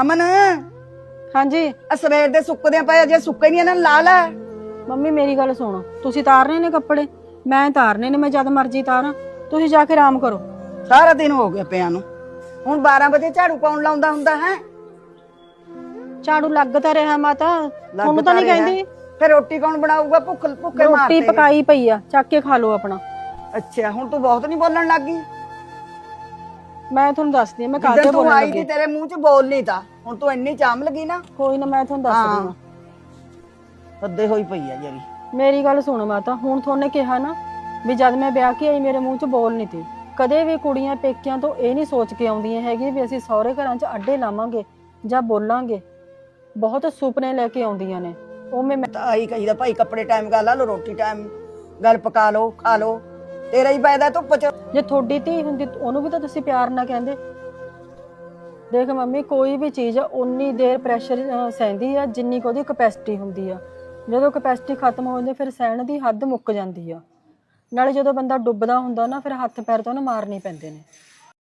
ਅਮਨ? ਹਾਂਜੀ। ਆ ਸਵੇਰ ਦੇ ਸੁੱਕਦੇ ਪਏ ਜੇ ਸੁੱਕੇ ਨਹੀਂ ਇਹਨਾਂ ਨੂੰ ਲਾ ਲੈ। ਮੰਮੀ ਮੇਰੀ ਗੱਲ ਸੁਣੋ। ਤੁਸੀਂ ਤਾਰਨੇ ਨੇ ਕੱਪੜੇ? ਮੈਂ ਤਾਰਨੇ ਨੇ ਮੈਂ ਜਦ ਮਰਜ਼ੀ ਤਾਰਾਂ। ਤੁਸੀਂ ਜਾ ਕੇ ਆਰਾਮ ਕਰੋ। ਸਾਰਾ ਦਿਨ ਹੋ ਗਿਆ ਪਿਆ ਨੂੰ। ਹੁਣ 12 ਵਜੇ ਝਾੜੂ ਕੌਣ ਲਾਉਂਦਾ ਹੁੰਦਾ ਹੈ? ਝਾੜੂ ਲੱਗ ਤਾਂ ਰਿਹਾ ਮਾਤਾ। ਤੁਹਾਨੂੰ ਤਾਂ ਨਹੀਂ ਕਹਿੰਦੀ? ਫਿਰ ਰੋਟੀ ਕੌਣ ਬਣਾਊਗਾ? ਭੁੱਖ ਭੁੱਖੇ ਰੋਟੀ ਮਾਰਦੇ ਪਕਾਈ ਪਈ ਆ ਚੱਕ ਕੇ ਖਾ ਲਓ ਆਪਣਾ। ਅੱਛਾ ਹੁਣ ਤੂੰ ਬਹੁਤ ਨਹੀਂ ਬੋਲਣ ਲੱਗੀ? ਮੈਂ ਤੁਹਾਨੂੰ ਦੱਸਦੀ ਆ ਮੈਂ ਕਾਹਤੇ ਜਦੋਂ ਤੂੰ ਬੋਲਣ ਆਈ ਲੱਗੀ? ਸੀ ਤੇਰੇ ਮੂੰਹ 'ਚ ਬੋਲ ਨਹੀਂ ਤਾ। ਹੁਣ ਤੂੰ ਇੰਨੀ ਚਾਮ ਲੱਗੀ ਨਾ। ਕੋਈ ਨਾ ਮੈਂ ਤੁਹਾਨੂੰ ਦੱਸਦੀ ਆ ਅੱਦੇ ਹੋਈ ਪਈ ਆ ਜਿਹੜੀ। ਮੇਰੀ ਗੱਲ ਸੁਣੋ ਮਾਤਾ ਹੁਣ ਤੁਹਾਨੇ ਕਿਹਾ ਨਾ ਵੀ ਜਦ ਮੈਂ ਵਿਆਹ ਕੇ ਆਈ ਮੇਰੇ ਮੂੰਹ 'ਚ ਬੋਲ ਨਹੀਂ ਤੀ। ਕਦੇ ਵੀ ਕੁੜੀਆਂ ਪੇਕਿਆਂ ਤੋਂ ਇਹ ਨਹੀਂ ਸੋਚ ਕੇ ਆਉਂਦੀਆਂ ਹੈਗੀਆਂ ਵੀ ਅਸੀਂ ਸਹੁਰੇ ਘਰਾਂ 'ਚ ਅੱਡੇ ਲਾਵਾਂਗੇ ਜਾਂ ਬੋਲਾਂਗੇ। ਬਹੁਤ ਸੁਪਨੇ ਲੈ ਕੇ ਆਉਂਦੀਆਂ ਨੇ। ਉਹ ਮੈਂ ਤਾਂ ਆਈ ਕਹੀਦਾ ਭਾਈ ਕੱਪੜੇ ਟਾਈਮ ਗੱਲ ਲਾ ਲਓ ਰੋਟੀ ਟਾਈਮ ਗੱਲ ਪਕਾ ਲਓ ਖਾ ਲਓ। ਤੇਰਾ ਹੀ ਫਾਇਦਾ ਧੁੱਪ 'ਚ। ਜੇ ਤੁਹਾਡੀ ਧੀ ਹੁੰਦੀ ਉਹਨੂੰ ਵੀ ਤਾਂ ਤੁਸੀਂ ਪਿਆਰ ਨਾਲ ਕਹਿੰਦੇ। ਦੇਖ ਮੰਮੀ, ਕੋਈ ਵੀ ਚੀਜ਼ ਉਨੀ ਦੇਰ ਪ੍ਰੈਸ਼ਰ ਸਹਿੰਦੀ ਆ, ਜਿੰਨੀ ਕੁ ਉਹਦੀ ਕਪੈਸਿਟੀ ਹੁੰਦੀ ਆ। ਜਦੋਂ ਕਪੈਸਿਟੀ ਖਤਮ ਹੋ ਜਾਂਦੀ ਫਿਰ ਸਹਿਣ ਦੀ ਹੱਦ ਮੁੱਕ ਜਾਂਦੀ ਆ। ਨਾਲੇ ਜਦੋਂ ਬੰਦਾ ਡੁੱਬਦਾ ਹੁੰਦਾ ਨਾ, ਫਿਰ ਹੱਥ ਪੈਰ ਤੋਂ ਉਹਨੂੰ ਮਾਰਨੇ ਪੈਂਦੇ ਨੇ।